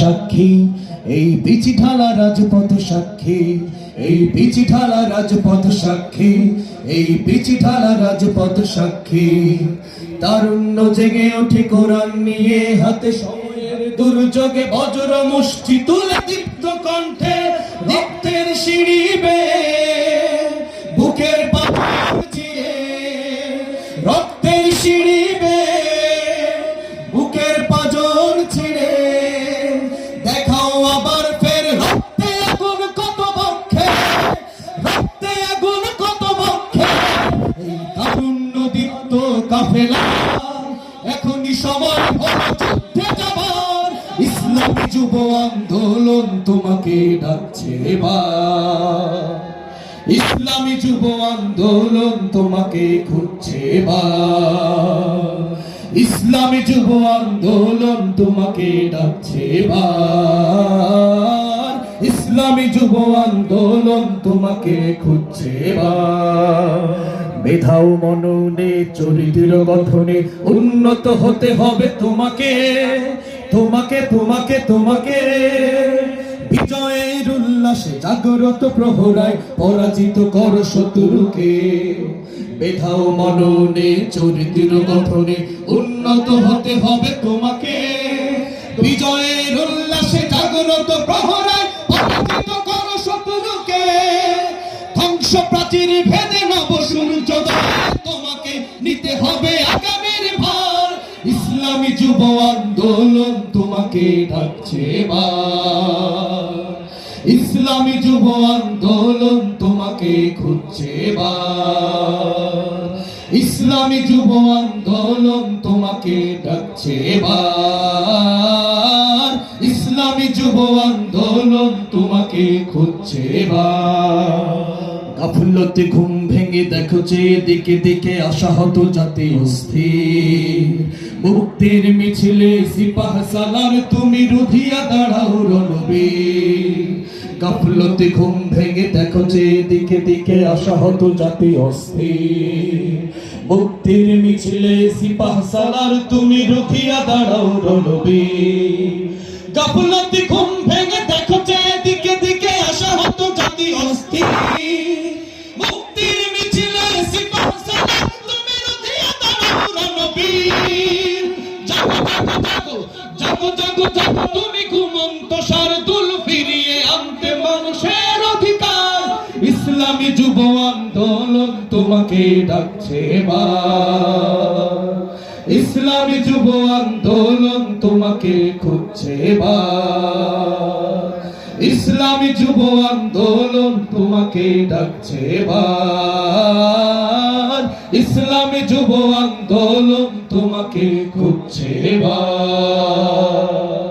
সাক্ষী, এই বিচি ঢালা রাজপথ সাক্ষী, এই বিচি ঢালা রাজপথ সাক্ষী, এই বিচি ঢালা রাজপথ সাক্ষী। তারুণ্য জেগে ওঠে কোরআন নিয়ে, হাতে সময়ের দুর্যোগে বজ্র মুষ্টি তুলে দীপ্ত কণ্ঠে কাফেলা এখনই সময় যাবার ইসলামী যুব আন্দোলন তোমাকে ডাকছে এবার। ইসলামী যুব আন্দোলন তোমাকে খুঁজছে বা ইসলামী যুব আন্দোলন তোমাকে ডাকছে বা ইসলামী যুব আন্দোলন তোমাকে খুঁজছে বা মেধাও মননে চরিত্র গঠনে উন্নত হতে হবে তোমাকে। তোমাকে তোমাকে তোমাকে। বিজয়ের উল্লাসে জাগ্রত প্রহরায় পরাজিত কর শত্রুকে। মেধাও মননে চরিত্র গঠনে উন্নত হতে হবে তোমাকে। বিজয়ের উল্লাসে জাগ্রত প্রহরায় পরাজিত কর শত্রুকে। ধ্বংস প্রাচীর ভেদে নব সূর্যোদয় যুব আন্দোলন তোমাকে ডাকছে ইসলামী যুব আন্দোলন তোমাকে খুঁজছে বা ইসলামী যুব আন্দোলন তোমাকে ডাকছে বা ইসলামী যুব আন্দোলন তোমাকে খুঁজছে এবার। গাফুল্লতে ঘুম ভেঙে দেখো যে দিকে দিকে আশাহত জাতি অস্থির। মুক্তির মিছিলে সিপাহ সালার তুমি রুধিয়া দাঁড়াও রণবীর। গাফলতে ঘুম ভেঙে দেখো যে দিকে দিকে আশাহত জাতি অস্থির। মুক্তির মিছিলে সিপাহ সালার তুমি রুধিয়া দাঁড়াও রণবীর। গাফলতে ঘুম ভেঙে দেখো যে দিকে দিকে আশাহত জাতি অস্থির। তুমি ঘুমন্ত শারদুল আনতে মানুষের ইসলামী যুব আন্দোলন তোমাকে ডাকছে বা ইসলামী যুব আন্দোলন তোমাকে খুঁজছে এবার। ইসলামী যুব আন্দোলন তোমাকে ডাকছে বার ইসলামী যুব আন্দোলন তোমাকে খুঁজছে এবার।